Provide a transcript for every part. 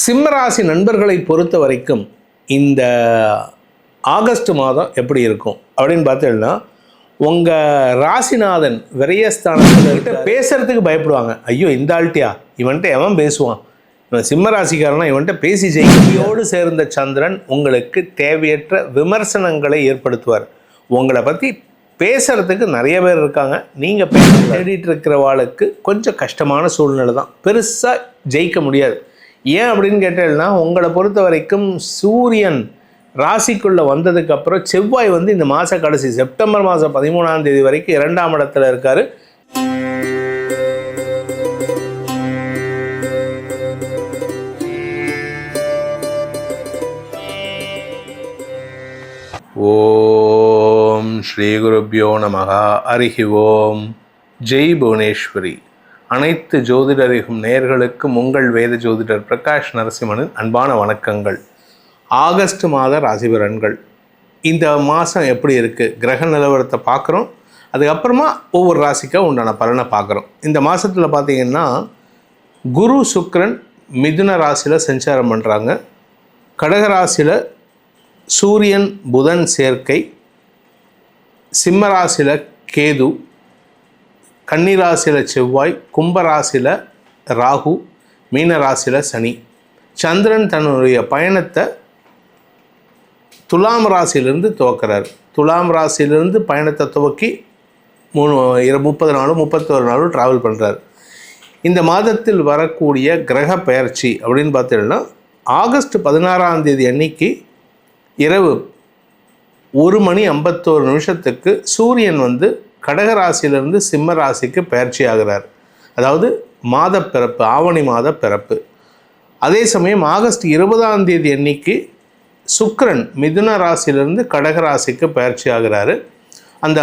சிம்மராசி நண்பர்களை பொறுத்த வரைக்கும் இந்த ஆகஸ்ட் மாதம் எப்படி இருக்கும் அப்படின்னு பார்த்தீங்கன்னா உங்கள் ராசிநாதன் விரயஸ்தானத்தில் கிட்ட பேசுறதுக்கு பயப்படுவாங்க. ஐயோ இந்த ஆள்ட்டியா இவன்ட்ட எவன் பேசுவான்? இவன் சிம்ம ராசிக்காரனா இவன்ட்ட பேசி ஜெயிக்கையோடு சேர்ந்த சந்திரன் உங்களுக்கு தேவையற்ற விமர்சனங்களை ஏற்படுத்துவார். உங்களை பற்றி பேசுறதுக்கு நிறைய பேர் இருக்காங்க. நீங்கள் பேச தேடிட்டு இருக்கிறவாளுக்கு கொஞ்சம் கஷ்டமான சூழ்நிலை தான் பெருசாக ஜெயிக்க முடியாது. ஏன் அப்படின்னு கேட்டேன்னா உங்களை பொறுத்த வரைக்கும் சூரியன் ராசிக்குள்ளே வந்ததுக்கப்புறம் செவ்வாய் வந்து இந்த மாத கடைசி செப்டம்பர் மாதம் பதிமூணாம் தேதி வரைக்கும் இரண்டாம் இடத்துல இருக்கார். ஓம் ஸ்ரீ குருப்பியோ நமகா அருகி ஓம். ஜெய் புவனேஸ்வரி. அனைத்து ஜோதிடரிகும் நேயர்களுக்கும் உங்கள் வேத ஜோதிடர் பிரகாஷ் நரசிம்மனின் அன்பான வணக்கங்கள். ஆகஸ்ட் மாத ராசிபலன்கள். இந்த மாதம் எப்படி இருக்குது கிரக நிலவரத்தை பார்க்குறோம். அதுக்கப்புறமா ஒவ்வொரு ராசிக்கும் உண்டான பலனை பார்க்குறோம். இந்த மாதத்தில் பார்த்தீங்கன்னா குரு சுக்ரன் மிதுன ராசியில் சஞ்சாரம் பண்ணுறாங்க கடக ராசியில் சூரியன் புதன் சேர்க்கை. சிம்மராசியில் கேது. கன்னிராசியில் செவ்வாய் கும்பராசியில் ராகு மீனராசியில் சனி. சந்திரன் தன்னுடைய பயணத்தை துலாம் ராசியிலிருந்து துவக்கிறார். துலாம் ராசியிலிருந்து பயணத்தை துவக்கி மூணு இரு முப்பது நாளும் முப்பத்தோரு நாளும் ட்ராவல் பண்ணுறார் இந்த மாதத்தில் வரக்கூடிய கிரக பெயர்ச்சி அப்படின்னு பார்த்தீங்கன்னா ஆகஸ்ட் பதினாறாம் தேதி அன்னைக்கு இரவு ஒரு மணி ஐம்பத்தோரு நிமிஷத்துக்கு சூரியன் வந்து கடகராசியிலிருந்து சிம்ம ராசிக்கு பயிற்சி ஆகிறார் அதாவது மாத பிறப்பு ஆவணி மாத பிறப்பு. அதே சமயம் ஆகஸ்ட் இருபதாம் தேதி அன்னைக்கு சுக்ரன் மிதுன ராசியிலிருந்து கடகராசிக்கு பயிற்சி ஆகிறாரு அந்த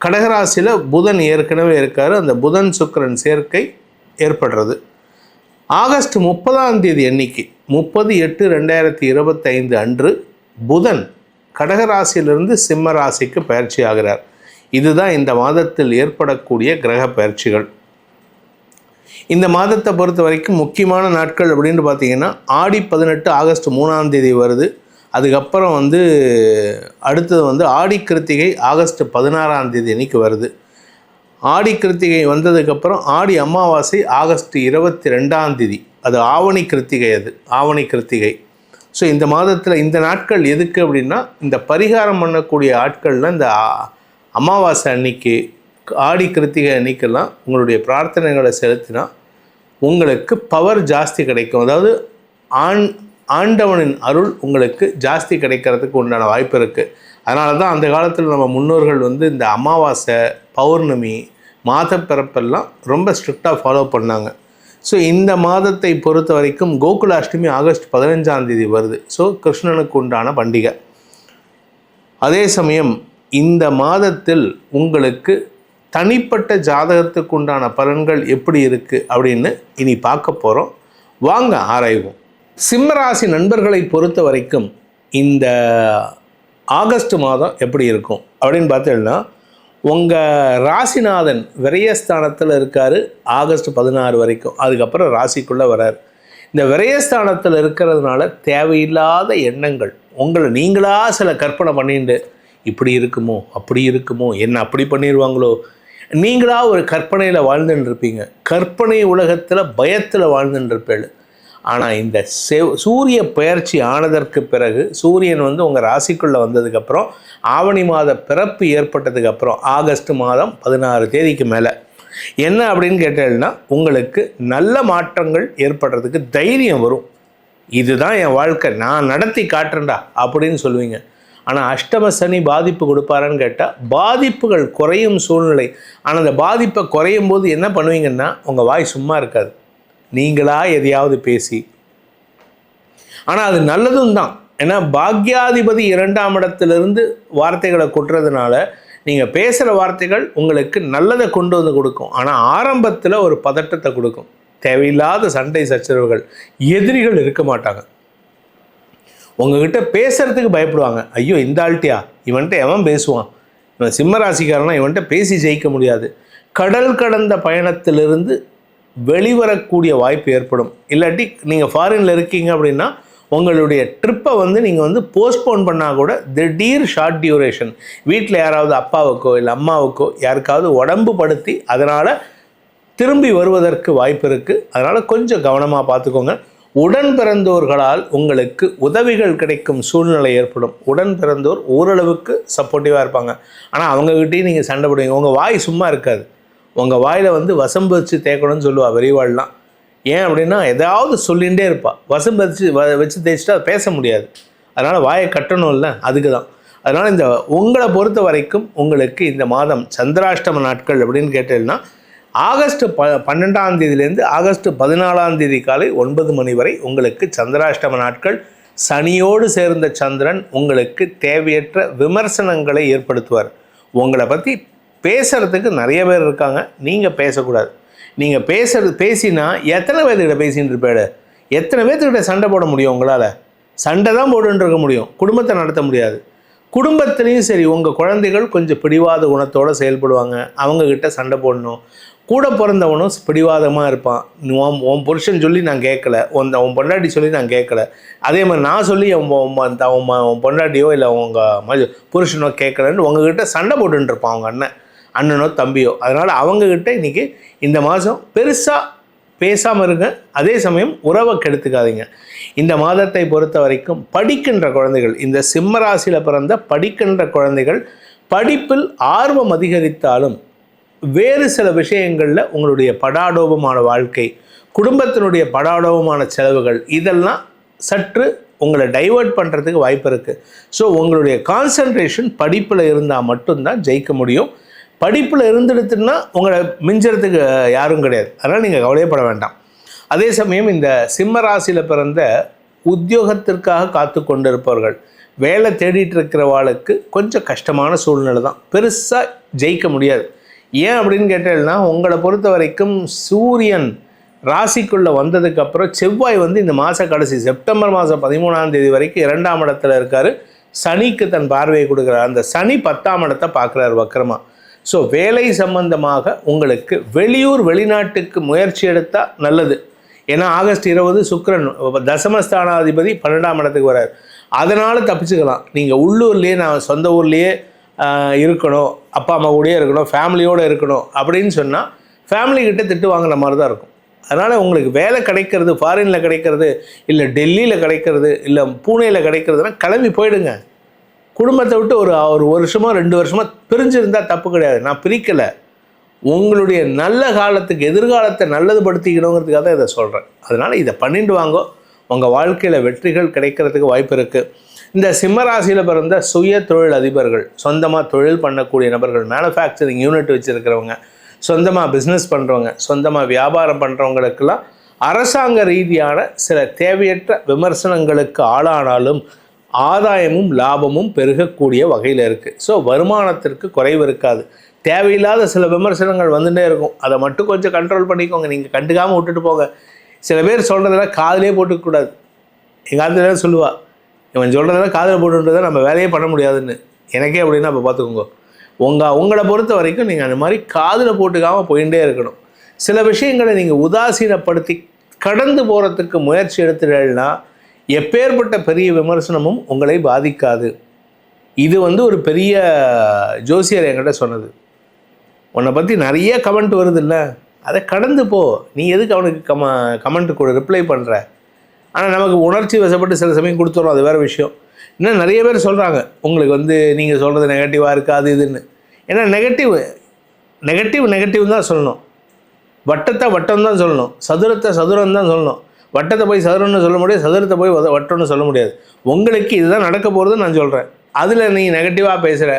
கடகராசியில் புதன் ஏற்கனவே இருக்கார். அந்த புதன் சுக்கரன் சேர்க்கை ஏற்படுறது. ஆகஸ்ட் முப்பதாம் தேதி எண்ணிக்கை முப்பது எட்டு ரெண்டாயிரத்தி இருபத்தைந்து அன்று புதன் கடகராசியிலிருந்து சிம்ம ராசிக்கு பயிற்சி ஆகிறார் இதுதான் இந்த மாதத்தில் ஏற்படக்கூடிய கிரக பயிற்சிகள். இந்த மாதத்தை பொறுத்த வரைக்கும் முக்கியமான நாட்கள் அப்படின்னு பார்த்தீங்கன்னா ஆடி பதினெட்டு ஆகஸ்ட் மூணாம் தேதி வருது. அதுக்கப்புறம் வந்து அடுத்தது வந்து ஆடி கிருத்திகை ஆகஸ்ட் பதினாறாம் தேதி அன்னைக்கு வருது. ஆடி கிருத்திகை வந்ததுக்கப்புறம் ஆடி அமாவாசை ஆகஸ்ட் இருபத்தி ரெண்டாம் தேதி. அது ஆவணி கிருத்திகை அது ஆவணி கிருத்திகை. ஸோ இந்த மாதத்தில் இந்த நாட்கள் எதுக்கு அப்படின்னா இந்த பரிகாரம் பண்ணக்கூடிய ஆட்களில் இந்த அமாவாசை அன்னைக்கு ஆடி கிருத்திகை அன்னைக்கெல்லாம் உங்களுடைய பிரார்த்தனைகளை செலுத்தினா உங்களுக்கு பவர் ஜாஸ்தி கிடைக்கும். அதாவது ஆண் ஆண்டவனின் அருள் உங்களுக்கு ஜாஸ்தி கிடைக்கிறதுக்கு உண்டான வாய்ப்பு இருக்குது அதனால தான் அந்த காலத்தில் நம்ம முன்னோர்கள் வந்து இந்த அமாவாசை பௌர்ணமி மாத பிறப்பெல்லாம் ரொம்ப ஸ்ட்ரிக்டாக ஃபாலோ பண்ணாங்க. ஸோ இந்த மாதத்தை பொறுத்த வரைக்கும் கோகுலாஷ்டமி ஆகஸ்ட் பதினஞ்சாம் தேதி வருது. ஸோ கிருஷ்ணனுக்கு உண்டான பண்டிகை. அதே சமயம் இந்த மாதத்தில் உங்களுக்கு தனிப்பட்ட ஜாதகத்துக்கு உண்டான பலன்கள் எப்படி இருக்குது அப்படின்னு இனி பார்க்க போகிறோம் வாங்க ஆராய்வோம். சிம்மராசி நண்பர்களை பொறுத்த வரைக்கும் இந்த ஆகஸ்ட் மாதம் எப்படி இருக்கும் அப்படின்னு பார்த்தீங்கன்னா உங்கள் ராசிநாதன் விரயஸ்தானத்தில் இருக்கார் ஆகஸ்ட் பதினாறு வரைக்கும். அதுக்கப்புறம் ராசிக்குள்ளே வரார். இந்த விரயஸ்தானத்தில் இருக்கிறதுனால தேவையில்லாத எண்ணங்கள் உங்களை நீங்களாக சில கற்பனை பண்ணிட்டு இப்படி இருக்குமோ அப்படி இருக்குமோ என்ன அப்படி பண்ணிடுவாங்களோ நீங்களாக ஒரு கற்பனையில் வாழ்ந்துட்டு இருப்பீங்க கற்பனை உலகத்தில் பயத்தில் வாழ்ந்துட்டு இருப்பேள் ஆனால் இந்த செவ் சூரிய பெயர்ச்சி ஆனதற்கு பிறகு சூரியன் வந்து உங்கள் ராசிக்குள்ளே வந்ததுக்கப்புறம் ஆவணி மாத பிறப்பு ஏற்பட்டதுக்கப்புறம் ஆகஸ்ட் மாதம் பதினாறு தேதிக்கு மேலே. என்ன அப்படின்னு கேட்டேன்னா உங்களுக்கு நல்ல மாற்றங்கள் ஏற்படுறதுக்கு தைரியம் வரும். இதுதான் என் வாழ்க்கை. நான் நடத்தி காட்டுறேன்டா அப்படின்னு சொல்லுவீங்க. ஆனால் அஷ்டம சனி பாதிப்பு கொடுப்பாரான்னு கேட்டால் பாதிப்புகள் குறையும் சூழ்நிலை. ஆனால் அந்த பாதிப்பை குறையும் போது என்ன பண்ணுவீங்கன்னா உங்கள் வாய் சும்மா இருக்காது. நீங்களாக எதையாவது பேசி. ஆனால் அது நல்லதும் தான். ஏன்னா பாக்யாதிபதி இரண்டாம் இடத்திலிருந்து வார்த்தைகளை கொட்டுறதுனால நீங்கள் பேசுகிற வார்த்தைகள் உங்களுக்கு நல்லதை கொண்டு வந்து கொடுக்கும். ஆனால் ஆரம்பத்தில் ஒரு பதட்டத்தை கொடுக்கும். தேவையில்லாத சண்டை சச்சரவுகள். எதிரிகள் இருக்க மாட்டாங்க. உங்ககிட்ட பேசுறதுக்கு பயப்படுவாங்க. ஐயோ இந்த ஆள்ட்டியா? இவன்ட்ட எவன் பேசுவான்? இவன் சிம்ம ராசிக்காரனா? இவன்ட்ட பேசி ஜெயிக்க முடியாது. கடல் கடந்த பயணத்திலிருந்து வெளிவரக்கூடிய வாய்ப்பு ஏற்படும். இல்லாட்டி நீங்கள் ஃபாரினில் இருக்கீங்க அப்படின்னா உங்களுடைய ட்ரிப்பை வந்து நீங்கள் வந்து போஸ்ட்போன் பண்ணால் கூட திடீர் ஷார்ட் டியூரேஷன் வீட்டில் யாராவது அப்பாவுக்கோ இல்லை அம்மாவுக்கோ யாருக்காவது உடம்பு படுத்தி அதனால் திரும்பி வருவதற்கு வாய்ப்பு இருக்குது அதனால் கொஞ்சம் கவனமாக பார்த்துக்கோங்க. உடன் பிறந்தோர்களால் உங்களுக்கு உதவிகள் கிடைக்கும் சூழ்நிலை ஏற்படும். உடன் பிறந்தோர் ஓரளவுக்கு சப்போர்ட்டிவாக இருப்பாங்க. ஆனால் அவங்கக்கிட்டேயும் நீங்கள் சண்டை போடுவீங்க. உங்கள் வாய் சும்மா இருக்காது. உங்கள் வாயில் வந்து வசம் வச்சு தேய்க்கணும்னு சொல்லுவா பெரியவாள்லாம். ஏன் அப்படின்னா ஏதாவது சொல்லிகிட்டே இருப்பாள் வசம் வச்சு வ வச்சு தேய்ச்சிட்டா பேச முடியாது. அதனால் வாயை கட்டணும்ல அதுக்கு தான் அதனால் இந்த உங்களை பொறுத்த வரைக்கும் உங்களுக்கு இந்த மாதம் சந்திராஷ்டம நாட்கள் அப்படின்னு கேட்டீங்கன்னா ஆகஸ்ட் ப பன்னெண்டாம் தேதியிலேருந்து ஆகஸ்ட் பதினாலாம் தேதி காலை ஒன்பது மணி வரை உங்களுக்கு சந்திராஷ்டம நாட்கள். சனியோடு சேர்ந்த சந்திரன் உங்களுக்கு தேவையற்ற விமர்சனங்களை ஏற்படுத்துவார். உங்களை பற்றி பேசுகிறதுக்கு நிறைய பேர் இருக்காங்க. நீங்கள் பேசக்கூடாது. நீங்கள் பேசுறது பேசினா எத்தனை பேர்த்துக்கிட்ட பேசின்னு இருப்பேடு எத்தனை பேர்த்துக்கிட்ட சண்டை போட முடியும் உங்களால்? சண்டை தான் போட்டுன்னு இருக்க முடியும். குடும்பத்தை நடத்த முடியாது. குடும்பத்துலேயும் சரி உங்கள் குழந்தைகள் கொஞ்சம் பிடிவாத குணத்தோடு செயல்படுவாங்க. அவங்கக்கிட்ட சண்டை போடணும். கூட பிறந்தவனும் பிடிவாதமாக இருப்பான். உன் உன் புருஷன் சொல்லி நான் கேட்கல. உன் உன் பொண்டாட்டி சொல்லி நான் கேட்கல. அதே மாதிரி நான் சொல்லி உன் உன் உன் பொண்டாட்டியோ இல்லை உங்கள் புருஷனோ கேட்கலன்னு உங்ககிட்ட சண்டை போட்டுருப்பான் அவங்க அண்ணன் அண்ணனோ தம்பியோ. அதனால் அவங்கக்கிட்ட இன்றைக்கி இந்த மாதம் பெருசாக பேசாமல் இருங்க. அதே சமயம் உறவை கெடுத்துக்காதீங்க. இந்த மாதத்தை பொறுத்த வரைக்கும் படிக்கின்ற குழந்தைகள் இந்த சிம்ம ராசியில் பிறந்த படிக்கின்ற குழந்தைகள் படிப்பில் ஆர்வம் அதிகரித்தாலும் வேறு சில விஷயங்களில் உங்களுடைய படாடோபமான வாழ்க்கை குடும்பத்தினுடைய படாடோபமான செலவுகள் இதெல்லாம் சற்று உங்களை டைவர்ட் பண்ணுறதுக்கு வாய்ப்பு இருக்குது ஸோ உங்களுடைய கான்சன்ட்ரேஷன் படிப்பில் இருந்தால் மட்டும்தான் ஜெயிக்க முடியும். படிப்பில் இருந்துடுத்துன்னா உங்களை மிஞ்சறதுக்கு யாரும் கிடையாது. அதனால் நீங்கள் கவலையப்பட வேண்டாம். அதே சமயம் இந்த சிம்ம ராசியில் பிறந்த உத்தியோகத்திற்காக காத்து கொண்டிருப்பவர்கள் வேலை தேடிட்டு இருக்கிறவாளுக்கு கொஞ்சம் கஷ்டமான சூழ்நிலை தான் பெருசாக ஜெயிக்க முடியாது. ஏன் அப்படின்னு கேட்டேன்னா உங்களை பொறுத்த வரைக்கும் சூரியன் ராசிக்குள்ளே வந்ததுக்கப்புறம் செவ்வாய் வந்து இந்த மாத கடைசி செப்டம்பர் மாதம் பதிமூணாம் தேதி வரைக்கும் இரண்டாம் இடத்துல இருக்கார். சனிக்கு தன் பார்வையை கொடுக்குறார். அந்த சனி பத்தாம் இடத்தை பார்க்குறாரு வக்கரமாக ஸோ வேலை சம்பந்தமாக உங்களுக்கு வெளியூர் வெளிநாட்டுக்கு முயற்சி எடுத்தால் நல்லது. ஏன்னா ஆகஸ்ட் இருபது சுக்கரன் தசமஸ்தானாதிபதி பன்னெண்டாம் இடத்துக்கு வரார் அதனால் தப்பிச்சுக்கலாம். நீங்கள் உள்ளூர்லேயே நான் சொந்த ஊர்லேயே இருக்கணும் அப்பா அம்மா கூடயே இருக்கணும் ஃபேமிலியோடு இருக்கணும் அப்படின்னு சொன்னால் ஃபேமிலிக்கிட்ட திட்டு வாங்கின மாதிரி தான் இருக்கும். அதனால் உங்களுக்கு வேலை கிடைக்கிறது ஃபாரினில் கிடைக்கிறது இல்லை டெல்லியில் கிடைக்கிறது இல்லை பூனேயில் கிடைக்கிறதுனா கிளம்பி போயிடுங்க. குடும்பத்தை விட்டு ஒரு ஒரு வருஷமோ ரெண்டு வருஷமோ பிரிஞ்சிருந்தால் தப்பு கிடையாது. நான் பிரிக்கலை. உங்களுடைய நல்ல காலத்துக்கு எதிர்காலத்தை நல்லது படுத்திக்கணுங்கிறதுக்காக தான் இதை சொல்கிறேன் அதனால் இதை பண்ணிட்டு வாங்கோ. உங்கள் வாழ்க்கையில் வெற்றிகள் கிடைக்கிறதுக்கு வாய்ப்பு இருக்குது இந்த சிம்மராசியில் பிறந்த சுய தொழில் அதிபர்கள் சொந்தமாக தொழில் பண்ணக்கூடிய நபர்கள் மேனுஃபேக்சரிங் யூனிட் வச்சுருக்கிறவங்க சொந்தமாக பிஸ்னஸ் பண்ணுறவங்க சொந்தமாக வியாபாரம் பண்ணுறவங்களுக்கெல்லாம் அரசாங்க ரீதியான சில தேவையற்ற விமர்சனங்களுக்கு ஆளானாலும் ஆதாயமும் லாபமும் பெருகக்கூடிய வகையில் இருக்குது ஸோ வருமானத்திற்கு குறைவு இருக்காது. தேவையில்லாத சில விமர்சனங்கள் வந்துகிட்டே இருக்கும். அதை மட்டும் கொஞ்சம் கண்ட்ரோல் பண்ணிக்கோங்க. நீங்கள் கண்டுக்காமல் விட்டுட்டு போங்க. சில பேர் சொல்கிறதெல்லாம் காதலே போட்டுக்கூடாது எங்கள் ஆத்துல சொல்லுவாள் இவன் சொல்கிறதெல்லாம் காதில் போட்டுன்றதை நம்ம வேலையே பண்ண முடியாதுன்னு. எனக்கே அப்படின்னா அப்போ பார்த்துக்கோங்க உங்கள் உங்களை பொறுத்த வரைக்கும் நீங்கள் அந்த மாதிரி காதில் போட்டுக்காமல் போயிட்டே இருக்கணும். சில விஷயங்களை நீங்கள் உதாசீனப்படுத்தி கடந்து போகிறதுக்கு முயற்சி எடுத்துட்டேன்னா எப்பேற்பட்ட பெரிய விமர்சனமும் உங்களை பாதிக்காது. இது வந்து ஒரு பெரிய ஜோசியர் என்கிட்ட சொன்னது. உன்னை பற்றி நிறைய கமெண்ட் வருது இல்லை அதை கடந்து போ. நீ எதுக்கு அவனுக்கு கம கமெண்ட் கூட ரிப்ளை பண்ணுற ஆனால் நமக்கு உணர்ச்சி வசப்பட்டு சில சமயம் கொடுத்துறோம். அது வேறு விஷயம். இன்னும் நிறைய பேர் சொல்கிறாங்க உங்களுக்கு வந்து நீங்கள் சொல்கிறது நெகட்டிவாக இருக்காது இதுன்னு. ஏன்னா நெகட்டிவ் நெகட்டிவ் நெகட்டிவ் தான் சொல்லணும். வட்டத்தை வட்டம் தான் சொல்லணும். சதுரத்தை சதுரம் தான் சொல்லணும். வட்டத்தை போய் சதுரம்னு சொல்ல முடியாது சதுரத்தை போய் வட்டம்னு சொல்ல முடியாது. உங்களுக்கு இதுதான் நடக்க போகிறதுன்னு நான் சொல்கிறேன் அதில் நீ நெகட்டிவாக பேசுகிற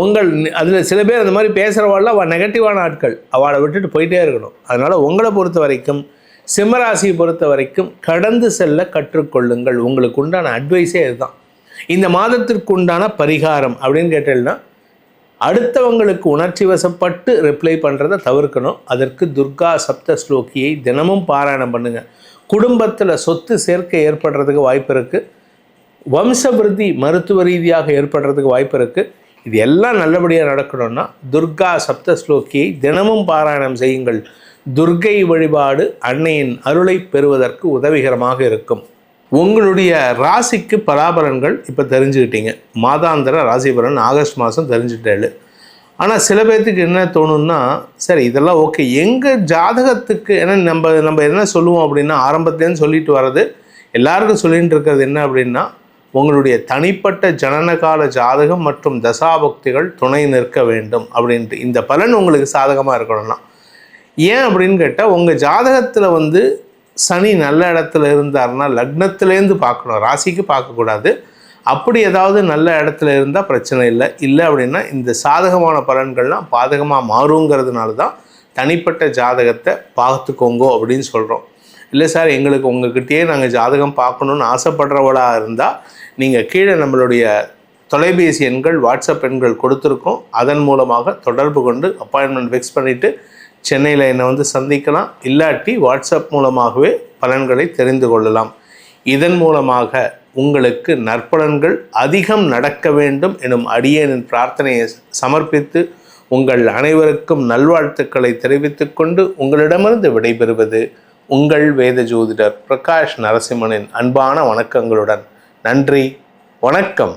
உங்கள் அதில் சில பேர் அந்த மாதிரி பேசுகிறவாள் அவள் நெகட்டிவான ஆட்கள். அவளை விட்டுட்டு போயிட்டே இருக்கணும். அதனால் உங்களை பொறுத்த வரைக்கும் சிம்மராசியை பொறுத்த வரைக்கும் கடந்து செல்ல கற்றுக்கொள்ளுங்கள். உங்களுக்கு உண்டான அட்வைஸே இதுதான். இந்த மாதத்திற்கு உண்டான பரிகாரம் அப்படின்னு கேட்டேன்னா அடுத்தவங்களுக்கு உணர்ச்சி வசப்பட்டு ரிப்ளை பண்ணுறதை தவிர்க்கணும். அதற்கு துர்கா சப்த ஸ்லோக்கியை தினமும் பாராயணம் பண்ணுங்கள் குடும்பத்தில் சொத்து சேர்க்கை ஏற்படுறதுக்கு வாய்ப்பு இருக்குது வம்சபிருத்தி மருத்துவ ரீதியாக ஏற்படுறதுக்கு வாய்ப்பு இருக்குது இது எல்லாம் நல்லபடியாக நடக்கணும்னா துர்கா சப்த ஸ்லோக்கியை தினமும் பாராயணம் செய்யுங்கள். துர்க்கை வழிபாடு அன்னையின் அருளை பெறுவதற்கு உதவிகரமாக இருக்கும். உங்களுடைய ராசிக்கு பலாபலன்கள் இப்போ தெரிஞ்சுக்கிட்டீங்க. மாதாந்திர ராசி பலன் ஆகஸ்ட் மாதம் தெரிஞ்சுட்டேள் ஆனால் சில பேர்த்துக்கு என்ன தோணுன்னா சரி இதெல்லாம் ஓகே எங்கள் ஜாதகத்துக்கு ஏன்னா நம்ம நம்ம என்ன சொல்லுவோம் அப்படின்னா ஆரம்பத்துலேருந்து சொல்லிட்டு வர்றது எல்லாருக்கும் சொல்லிகிட்டு இருக்கிறது என்ன அப்படின்னா உங்களுடைய தனிப்பட்ட ஜனனகால ஜாதகம் மற்றும் தசாபக்திகள் துணை நிற்க வேண்டும் அப்படின்ட்டு. இந்த பலன் உங்களுக்கு சாதகமாக இருக்கணும்னா ஏன் அப்படின்னு கேட்டால் உங்கள் ஜாதகத்தில் வந்து சனி நல்ல இடத்துல இருந்தார்னா லக்னத்துலேருந்து பார்க்கணும். ராசிக்கு பார்க்கக்கூடாது அப்படி ஏதாவது நல்ல இடத்துல இருந்தால் பிரச்சனை இல்லை. இல்லை அப்படின்னா இந்த சாதகமான பலன்கள்லாம் பாதகமாக மாறுங்கிறதுனால தான் தனிப்பட்ட ஜாதகத்தை பார்த்துக்கோங்கோ அப்படின்னு சொல்கிறோம் இல்லை சார் எங்களுக்கு உங்ககிட்டயே நாங்கள் ஜாதகம் பார்க்கணுன்னு ஆசைப்படுறவளாக இருந்தால் நீங்கள் கீழே நம்மளுடைய தொலைபேசி எண்கள் வாட்ஸ்அப் எண்கள் கொடுத்துருக்கோம். அதன் மூலமாக தொடர்பு கொண்டு அப்பாயின்மெண்ட் ஃபிக்ஸ் பண்ணிவிட்டு சென்னையில் என்னை வந்து சந்திக்கலாம். இல்லாட்டி வாட்ஸ்அப் மூலமாகவே பலன்களை தெரிந்து கொள்ளலாம். இதன் மூலமாக உங்களுக்கு நற்பலன்கள் அதிகம் நடக்க வேண்டும் எனும் அடியேனின் பிரார்த்தனையை சமர்ப்பித்து உங்கள் அனைவருக்கும் நல்வாழ்த்துக்களை தெரிவித்துக் கொண்டு உங்களிடமிருந்து விடைபெறுவது உங்கள் வேத ஜோதிடர் பிரகாஷ் நரசிம்மனின் அன்பான வணக்கங்களுடன். நன்றி. வணக்கம்.